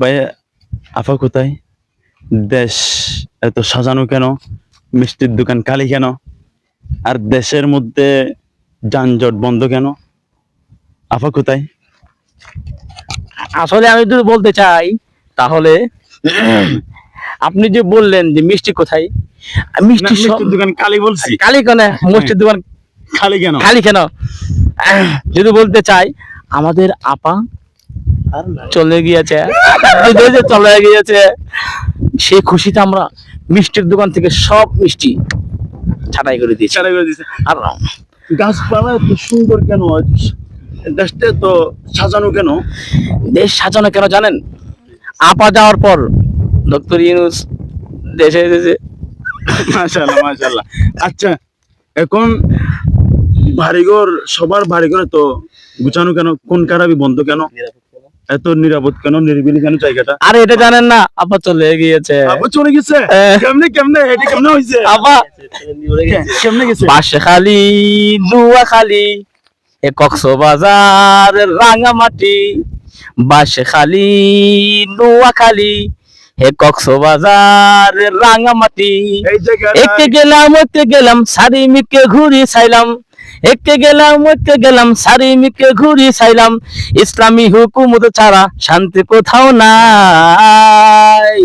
ভাই আপা কোথায়? দেশ এত সাজানো কেন? মিষ্টির দোকান কালি কেন? আর দেশের মধ্যে যানজট বন্ধ কেন? আপা কোথায়? আসলে আমি যদি বলতে চাই তাহলে আপনি যে বললেন যে মিষ্টি কোথায়? মিষ্টি দোকান খালি বলছি। কালি কেন? মিষ্টির দোকান খালি কেন? খালি কেন? যদি বলতে চাই আমাদের আপা চলে গিয়েছে। বিদেশে চলে গিয়েছে সেই খুশিতে আমরা মিষ্টির দোকান থেকে সব মিষ্টি ছাটাই করে দিয়েছি। ইশারা করে দিয়েছি। আর গাছপালা এত সুন্দর কেন? দেশটা তো সাজানো কেন? দেশ সাজানো কেন জানেন? আপা যাওয়ার পর ডক্টর ইউনুস দেশে এসেছে। মাশাআল্লাহ মাশাআল্লাহ। আচ্ছা এখন বাড়িঘর সবার বাড়িঘরে তো গুছানো কেন? কোন কারাবি বন্ধ কেন? এত নিরাপদ কেন? নিরিবিলি কেন জায়গাটা? আর এটা জানেন না আপা চলে গিয়েছে। আবার চলে গেছে? হ্যাঁ। কেমনে কেমনে? এটা কেমনে হইছে? আপা কেমনে গেছে? খালি দুয়া খালি এ কক্সবাজার রাঙামাটি। বাসে খালি নোয়া খালি হে কক্সবাজার রাঙামাটি একে গেলাম ওকে গেলাম সারি মিকে ঘুরি চাইলাম। একে গেলাম ওকে গেলাম সারি মিকে ঘুরি চাইলাম ইসলামী হুকুমত ছাড়া শান্তি কোথাও নাই।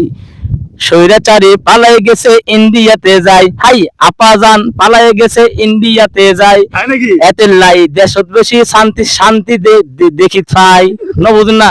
স্বৈরাচারী পালাই গেছে ইন্ডিয়াতে যায়। হাই আপাজান পালাই গেছে ইন্ডিয়াতে যায়। এতে লাই দেশত বেশি শান্তি শান্তি দেখি চাই ন বুঝুন না